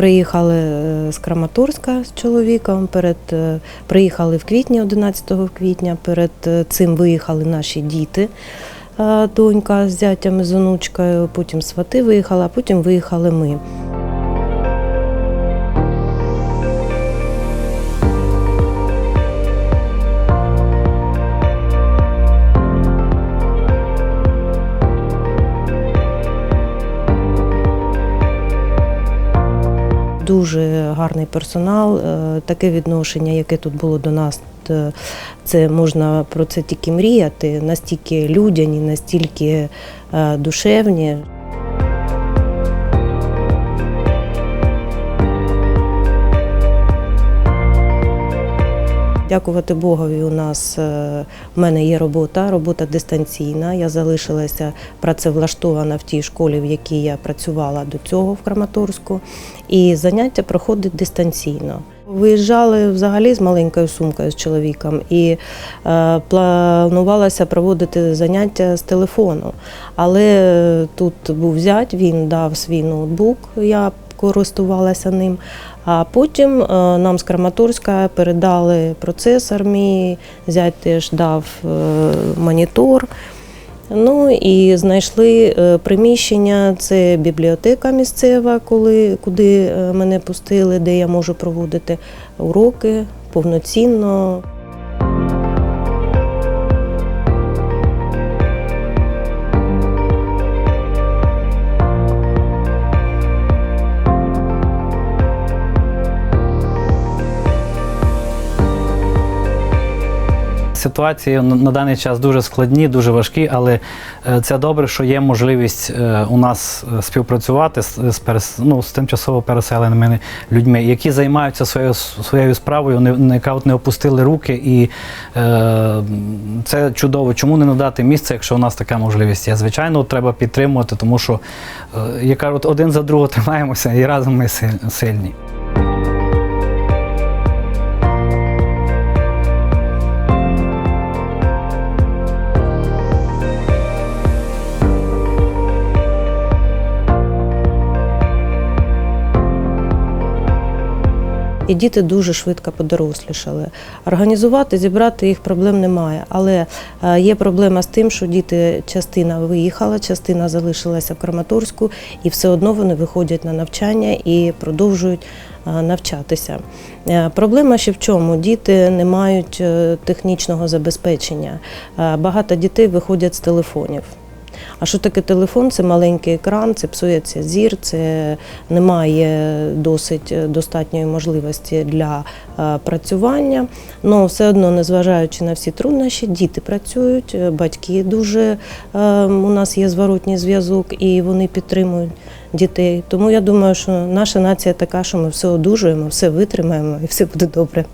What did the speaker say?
приїхали е, з Краматорська з чоловіком. Перед е, приїхали в квітні, 11 квітня. Перед е, цим виїхали наші діти. Донька з зятями з онучкою, потім свати виїхали, а потім виїхали ми. Дуже гарний персонал, е, таке відношення, яке тут було до нас. е, Це можна про це тільки мріяти. Настільки людяні, настільки е, душевні. Дякувати Богові, у нас е, в мене є робота, робота дистанційна. Я залишилася працевлаштована в тій школі, в якій я працювала до цього в Краматорську, і заняття проходить дистанційно. Виїжджали взагалі з маленькою сумкою з чоловіком і е, планувалося проводити заняття з телефону. Але тут був зять, він дав свій ноутбук, я користувалася ним. А потім е, нам з Краматорська передали процесор мій, зять теж дав е, монітор. Ну і знайшли е, приміщення, це бібліотека місцева, коли, куди мене пустили, де я можу проводити уроки повноцінно. Ситуації на даний час дуже складні, дуже важкі, але е, це добре, що є можливість е, у нас е, співпрацювати з, ну, з тимчасово переселеними людьми, які займаються своєю своєю справою, не, не опустили руки, і е, це чудово. Чому не надати місце, якщо у нас така можливість є? Звичайно, треба підтримувати, тому що е, я кажу, один за другого тримаємося і разом ми сильні. І діти дуже швидко подорослішали. Організувати, зібрати їх проблем немає. Але е, є проблема з тим, що діти частина виїхала, частина залишилася в Краматорську, і все одно вони виходять на навчання і продовжують е, навчатися. Е, Проблема ще в чому? Діти не мають технічного забезпечення. Багато дітей виходять з телефонів. А що таке телефон? Це маленький екран, це псується зір, це немає досить достатньої можливості для е, працювання. Ну все одно, незважаючи на всі труднощі, діти працюють, е, батьки дуже е, у нас є зворотній зв'язок і вони підтримують дітей. Тому я думаю, що наша нація така, що ми все одужуємо, все витримаємо і все буде добре.